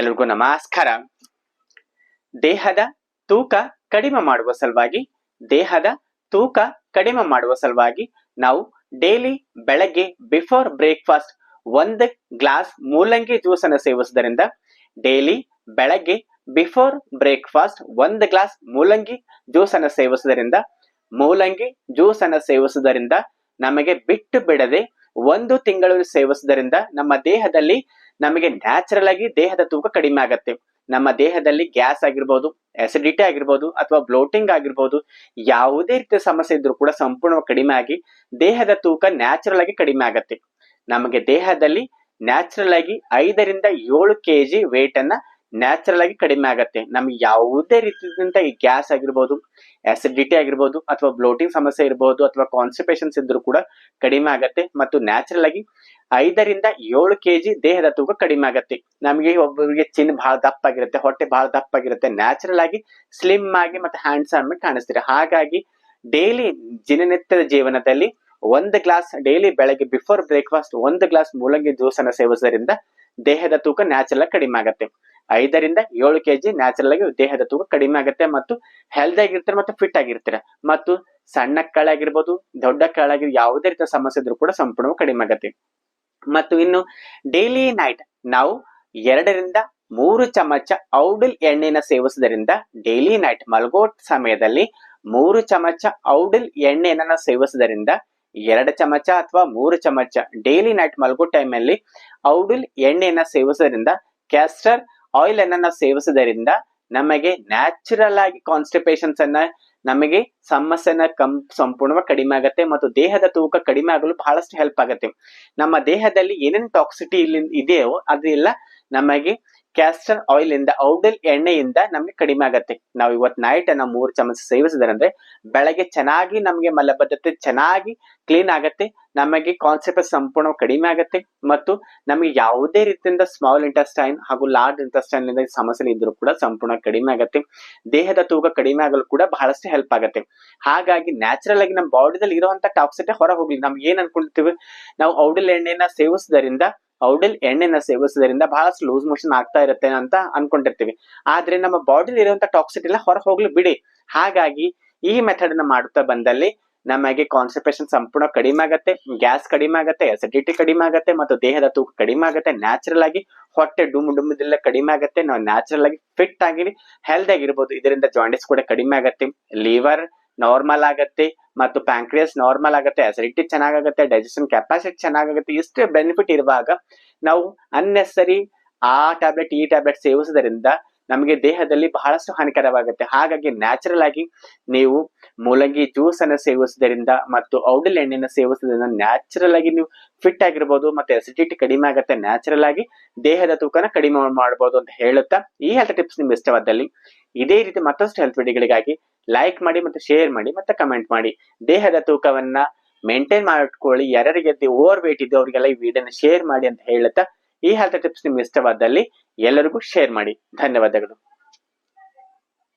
ಎಲ್ರಿಗೂ ನಮಸ್ಕಾರ. ದೇಹದ ತೂಕ ಕಡಿಮೆ ಮಾಡುವ ಸಲುವಾಗಿ, ದೇಹದ ತೂಕ ಕಡಿಮೆ ಮಾಡುವ ಸಲುವಾಗಿ ನಾವು ಡೈಲಿ ಬೆಳಗ್ಗೆ ಬಿಫೋರ್ ಬ್ರೇಕ್ಫಾಸ್ಟ್ ಒಂದು ಗ್ಲಾಸ್ ಮೂಲಂಗಿ ಜ್ಯೂಸ್ ಅನ್ನು ಸೇವಿಸುವುದರಿಂದ ಡೈಲಿ ಬೆಳಗ್ಗೆ ಬಿಫೋರ್ ಬ್ರೇಕ್ಫಾಸ್ಟ್ ಒಂದು ಗ್ಲಾಸ್ ಮೂಲಂಗಿ ಜ್ಯೂಸ್ ಅನ್ನು ಸೇವಿಸುವುದರಿಂದ, ಮೂಲಂಗಿ ಜ್ಯೂಸ್ ಅನ್ನು ಸೇವಿಸುವುದರಿಂದ ನಮಗೆ ಬಿಟ್ಟು ಬಿಡದೆ ಒಂದು ತಿಂಗಳು ಸೇವಿಸುವುದರಿಂದ ನಮ್ಮ ದೇಹದಲ್ಲಿ ನಮಗೆ ನ್ಯಾಚುರಲ್ ಆಗಿ ದೇಹದ ತೂಕ ಕಡಿಮೆ ಆಗತ್ತೆ. ನಮ್ಮ ದೇಹದಲ್ಲಿ ಗ್ಯಾಸ್ ಆಗಿರ್ಬೋದು ಆಸಿಡಿಟಿ ಆಗಿರ್ಬೋದು, ಅಥವಾ ಬ್ಲೋಟಿಂಗ್ ಆಗಿರ್ಬೋದು, ಯಾವುದೇ ರೀತಿಯ ಸಮಸ್ಯೆ ಇದ್ರೂ ಕೂಡ ಸಂಪೂರ್ಣವಾಗಿ ಕಡಿಮೆ ಆಗಿ ದೇಹದ ತೂಕ ನ್ಯಾಚುರಲ್ ಆಗಿ ಕಡಿಮೆ ಆಗತ್ತೆ. ನಮಗೆ ದೇಹದಲ್ಲಿ ನ್ಯಾಚುರಲ್ ಆಗಿ ಐದರಿಂದ ಏಳು ಕೆಜಿ ವೇಟ್ ಅನ್ನ ನ್ಯಾಚುರಲ್ ಆಗಿ ಕಡಿಮೆ ಆಗತ್ತೆ. ನಮ್ಗೆ ಯಾವುದೇ ರೀತಿಯಿಂದ ಈ ಗ್ಯಾಸ್ ಆಗಿರ್ಬೋದು ಆಸಿಡಿಟಿ ಆಗಿರ್ಬೋದು, ಅಥವಾ ಬ್ಲೋಟಿಂಗ್ ಸಮಸ್ಯೆ ಇರ್ಬೋದು, ಅಥವಾ ಕಾನ್ಸ್ಟಿಪೇಷನ್ಸ್ ಇದ್ರೂ ಕೂಡ ಕಡಿಮೆ ಆಗತ್ತೆ. ಮತ್ತು ನ್ಯಾಚುರಲ್ ಆಗಿ ಐದರಿಂದ ಏಳು ಕೆಜಿ ದೇಹದ ತೂಕ ಕಡಿಮೆ ಆಗತ್ತೆ. ನಮಗೆ ಒಬ್ಬರಿಗೆ ಚಿನ್ ಬಹಳ ದಪ್ಪ ಆಗಿರುತ್ತೆ, ಹೊಟ್ಟೆ ಬಹಳ ದಪ್ಪ ಆಗಿರುತ್ತೆ. ನ್ಯಾಚುರಲ್ ಆಗಿ ಸ್ಲಿಮ್ ಆಗಿ ಮತ್ತೆ ಹ್ಯಾಂಡ್ಸಮ್ ಆಗಿ ಕಾಣಿಸ್ತೀರಿ. ಹಾಗಾಗಿ ಡೈಲಿ ದಿನನಿತ್ಯದ ಜೀವನದಲ್ಲಿ ಒಂದು ಗ್ಲಾಸ್ ಡೈಲಿ ಬೆಳಗ್ಗೆ ಬಿಫೋರ್ ಬ್ರೇಕ್ಫಾಸ್ಟ್ ಒಂದು ಗ್ಲಾಸ್ ಮೂಲಂಗಿ ಜ್ಯೂಸ್ ಅನ್ನ ಸೇವಿಸೋದ್ರಿಂದ ದೇಹದ ತೂಕ ನ್ಯಾಚುರಲ್ ಕಡಿಮೆ ಆಗತ್ತೆ. ಐದರಿಂದ ಏಳು ಕೆಜಿ ನ್ಯಾಚುರಲ್ ಆಗಿ ದೇಹದ ತೂಕ ಕಡಿಮೆ ಆಗುತ್ತೆ ಮತ್ತು ಹೆಲ್ದಿ ಆಗಿರ್ತಾರೆ ಮತ್ತು ಫಿಟ್ ಆಗಿರ್ತೀರ. ಮತ್ತು ಸಣ್ಣ ಕಾಳಾಗಿರ್ಬೋದು, ದೊಡ್ಡ ಕಾಳಾಗಿ ಯಾವುದೇ ರೀತಿಯ ಸಮಸ್ಯೆ ಇದ್ರೂ ಕೂಡ ಸಂಪೂರ್ಣವಾಗಿ ಕಡಿಮೆ ಆಗತ್ತೆ. ಮತ್ತು ಇನ್ನು ಡೈಲಿ ನೈಟ್ ನಾವು ಎರಡರಿಂದ ಮೂರು ಚಮಚ ಔಡಲ್ ಎಣ್ಣೆನ ಸೇವಿಸುವುದರಿಂದ ಡೈಲಿ ನೈಟ್ ಮಲಗೋ ಸಮಯದಲ್ಲಿ ಮೂರು ಚಮಚ ಔಡಲ್ ಎಣ್ಣೆಯನ್ನ ಸೇವಿಸುವುದರಿಂದ ಎರಡು ಚಮಚ ಅಥವಾ ಮೂರು ಚಮಚ ಡೈಲಿ ನೈಟ್ ಮಲಗೋ ಟೈಮಲ್ಲಿ ಔಡಲ್ ಎಣ್ಣೆಯನ್ನ ಸೇವಿಸೋದ್ರಿಂದ ಕ್ಯಾಸ್ಟರ್ ಆಯಿಲ್ ಅನ್ನ ಸೇವಿಸೋದರಿಂದ ನಮಗೆ ನ್ಯಾಚುರಲ್ ಆಗಿ ಕಾನ್ಸ್ಟಿಪೇಷನ್ಸ್ ಅನ್ನ, ನಮಗೆ ಸಮಸ್ಯೆನ ಕಂ, ಸಂಪೂರ್ಣವಾಗಿ ಕಡಿಮೆ ಆಗುತ್ತೆ ಮತ್ತು ದೇಹದ ತೂಕ ಕಡಿಮೆ ಆಗಲು ಬಹಳಷ್ಟು ಹೆಲ್ಪ್ ಆಗುತ್ತೆ. ನಮ್ಮ ದೇಹದಲ್ಲಿ ಏನೇನು ಟಾಕ್ಸಿಟಿ ಇದೆಯೋ ಅದೆಲ್ಲ ನಮಗೆ ಕ್ಯಾಸ್ಟರ್ ಆಯಿಲ್ ಇಂದ, ಔಡಲ್ ಎಣ್ಣೆಯಿಂದ ನಮಗೆ ಕಡಿಮೆ ಆಗತ್ತೆ. ನಾವು ಇವತ್ತು ನೈಟ್ ನಾವು ಮೂರು ಚಮಚ ಸೇವಿಸಿದ್ರಂದ್ರೆ ಬೆಳಗ್ಗೆ ಚೆನ್ನಾಗಿ ನಮಗೆ ಮಲಬದ್ಧತೆ ಚೆನ್ನಾಗಿ ಕ್ಲೀನ್ ಆಗತ್ತೆ. ನಮಗೆ ಕಾನ್ಸೆಪ್ಟ್ ಸಂಪೂರ್ಣ ಕಡಿಮೆ ಆಗತ್ತೆ. ಮತ್ತು ನಮಗೆ ಯಾವುದೇ ರೀತಿಯಿಂದ ಸ್ಮಾಲ್ ಇಂಟೆಸ್ಟೈನ್ ಹಾಗೂ ಲಾರ್ಜ್ ಇಂಟೆಸ್ಟೈನ್ ಇಂದ ಸಮಸ್ಯೆ ಇದ್ರೂ ಕೂಡ ಸಂಪೂರ್ಣ ಕಡಿಮೆ ಆಗತ್ತೆ. ದೇಹದ ತೂಕ ಕಡಿಮೆ ಆಗಲು ಕೂಡ ಬಹಳಷ್ಟು ಹೆಲ್ಪ್ ಆಗತ್ತೆ. ಹಾಗಾಗಿ ನ್ಯಾಚುರಲ್ ಆಗಿ ನಮ್ಮ ಬಾಡಿದಲ್ಲಿ ಇರುವಂತ ಟಾಕ್ಸಿಟಿ ಹೊರ ಹೋಗ್ಲಿ ನಮ್ಗೆ ಏನ್ ಅನ್ಕೊಳ್ತೀವಿ ನಾವು ಔಡಲ್ ಎಣ್ಣೆನ ಸೇವಿಸೋದ್ರಿಂದ ಔಡಲ್ ಎಣ್ಣೆನ ಸೇವಿಸೋದ್ರಿಂದ ಬಹಳಷ್ಟು ಲೂಸ್ ಮೋಷನ್ ಆಗ್ತಾ ಇರುತ್ತೆ ಅಂತ ಅನ್ಕೊಂಡಿರ್ತೀವಿ. ಆದ್ರೆ ನಮ್ಮ ಬಾಡಿಲಿ ಇರುವಂತ ಟಾಕ್ಸಿಟಿ ಎಲ್ಲ ಹೊರ ಹೋಗ್ಲಿ ಬಿಡಿ. ಹಾಗಾಗಿ ಈ ಮೆಥಡ್ನ ಮಾಡುತ್ತಾ ಬಂದಲ್ಲಿ ನಮಗೆ ಕಾನ್ಸಂಟ್ರೇಷನ್ ಸಂಪೂರ್ಣ ಕಡಿಮೆ ಆಗತ್ತೆ ಗ್ಯಾಸ್ ಕಡಿಮೆ ಆಗತ್ತೆ ಅಸಿಡಿಟಿ ಕಡಿಮೆ ಆಗತ್ತೆ ಮತ್ತು ದೇಹದ ತೂಕ ಕಡಿಮೆ ಆಗತ್ತೆ ನ್ಯಾಚುರಲ್ ಆಗಿ ಹೊಟ್ಟೆ ಡುಮ್ ಡುಮ್ಮದೆಲ್ಲ ಕಡಿಮೆ ಆಗತ್ತೆ, ನಾವು ನ್ಯಾಚುರಲ್ ಆಗಿ ಫಿಟ್ ಆಗಿ ಹೆಲ್ತ್ ಆಗಿರ್ಬೋದು. ಇದರಿಂದ ಜಾಯಿಂಟ್ಸ್ ಕೂಡ ಕಡಿಮೆ ಆಗತ್ತೆ ಲಿವರ್ ನಾರ್ಮಲ್ ಆಗತ್ತೆ ಮತ್ತು ಪ್ಯಾಂಕ್ರಿಯಸ್ ನಾರ್ಮಲ್ ಆಗುತ್ತೆ ಅಸಿಡಿಟಿ ಚೆನ್ನಾಗಾಗುತ್ತೆ ಡೈಜೆಷನ್ ಕೆಪಾಸಿಟಿ ಚೆನ್ನಾಗಾಗುತ್ತೆ, ಇಷ್ಟು ಬೆನಿಫಿಟ್ ಇರುವಾಗ ನಾವು ಅನ್ನೆಸರಿ ಆ ಟ್ಯಾಬ್ಲೆಟ್ ಈ ಟ್ಯಾಬ್ಲೆಟ್ ಸೇವಿಸೋದ್ರಿಂದ ನಮಗೆ ದೇಹದಲ್ಲಿ ಬಹಳಷ್ಟು ಹಾನಿಕರವಾಗುತ್ತೆ. ಹಾಗಾಗಿ ನ್ಯಾಚುರಲ್ ಆಗಿ ನೀವು ಮೂಲಂಗಿ ಜ್ಯೂಸ್ ಅನ್ನು ಸೇವಿಸೋದ್ರಿಂದ ಮತ್ತು ಔಡಲ್ ಎಣ್ಣೆಯನ್ನು ಸೇವಿಸೋದ್ರಿಂದ ನ್ಯಾಚುರಲ್ ಆಗಿ ನೀವು ಫಿಟ್ ಆಗಿರ್ಬೋದು ಮತ್ತೆ ಅಸಿಡಿಟಿ ಕಡಿಮೆ ಆಗುತ್ತೆ ನ್ಯಾಚುರಲ್ ಆಗಿ ದೇಹದ ತೂಕನ ಕಡಿಮೆ ಮಾಡಬಹುದು ಅಂತ ಹೇಳುತ್ತಾ ಈ ಹೆಲ್ತ್ ಟಿಪ್ಸ್ ನಿಮ್ಗೆ ಇಷ್ಟವಾದಲ್ಲಿ ಇದೇ ರೀತಿ ಮತ್ತಷ್ಟು ಹೆಲ್ತ್ ವಿಡಿಯೋಗಳಿಗಾಗಿ ಲೈಕ್ ಮಾಡಿ ಮತ್ತೆ ಶೇರ್ ಮಾಡಿ ಮತ್ತೆ ಕಮೆಂಟ್ ಮಾಡಿ. ದೇಹದ ತೂಕವನ್ನ ಮೇಂಟೈನ್ ಮಾಡ್ಕೊಳ್ಳಿ. ಯಾರಿಗೆ ಓವರ್ ವೇಟ್ ಇದೆ ಅವರಿಗೆಲ್ಲ ಈ ವಿಡಿಯೋನ ಶೇರ್ ಮಾಡಿ ಅಂತ ಹೇಳುತ್ತಾ ಈ ಹೆಲ್ತ್ ಟಿಪ್ಸ್ ನಿಮ್ಗೆ ಇಷ್ಟವಾದಲ್ಲಿ ಎಲ್ಲರಿಗೂ ಶೇರ್ ಮಾಡಿ. ಧನ್ಯವಾದಗಳು.